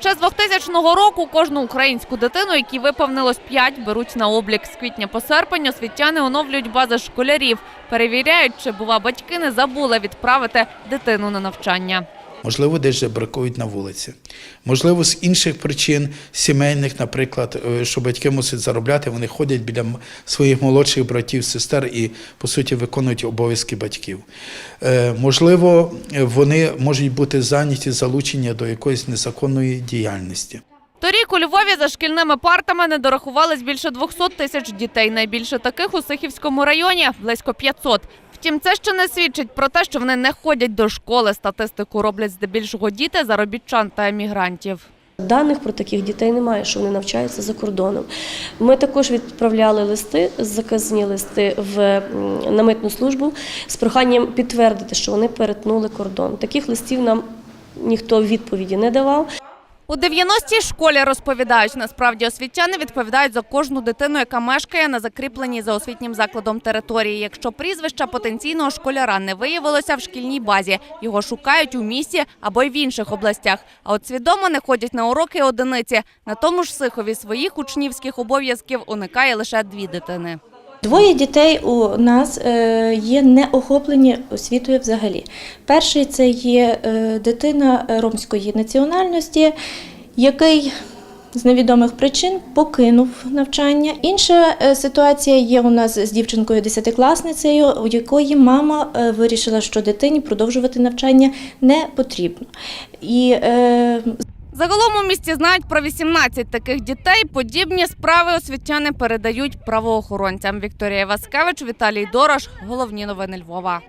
Ще з 2000 року кожну українську дитину, якій виповнилось 5, беруть на облік. З квітня по серпень освітяни оновлюють бази школярів, перевіряють, чи бува батьки не забули відправити дитину на навчання. Можливо, десь бракують на вулиці. Можливо, з інших причин сімейних, наприклад, е, що батьки мусять заробляти, вони ходять біля своїх молодших братів, сестер і, по суті, виконують обов'язки батьків. Е, Можливо, вони можуть бути зайняті залучення до якоїсь незаконної діяльності. Торік у Львові за шкільними партами не дорахувались більше 200 тисяч дітей. Найбільше таких у Сихівському районі – близько 500. Втім, це ще не свідчить про те, що вони не ходять до школи. Статистику роблять здебільшого діти, заробітчан та емігрантів. Даних про таких дітей немає, що вони навчаються за кордоном. Ми також відправляли листи, заказні листи в на митну службу з проханням підтвердити, що вони перетнули кордон. Таких листів нам ніхто відповіді не давав. У 90-й школі розповідають, насправді освітяни відповідають за кожну дитину, яка мешкає на закріпленій за освітнім закладом території. Якщо прізвища потенційного школяра не виявилося в шкільній базі, його шукають у місті або й в інших областях. А от свідомо не ходять на уроки одиниці. На тому ж Сихові своїх учнівських обов'язків уникає лише дві дитини. Двоє дітей у нас е, є не охоплені освітою взагалі. Перший це є е, дитина ромської національності, який з невідомих причин покинув навчання. Інша е, ситуація є у нас з дівчинкою десятикласницею, у якої мама вирішила, що дитині продовжувати навчання не потрібно. І Загалом у місті знають про 18 таких дітей. Подібні справи освітяни передають правоохоронцям. Вікторія Васкевич, Віталій Дорош. Головні новини Львова.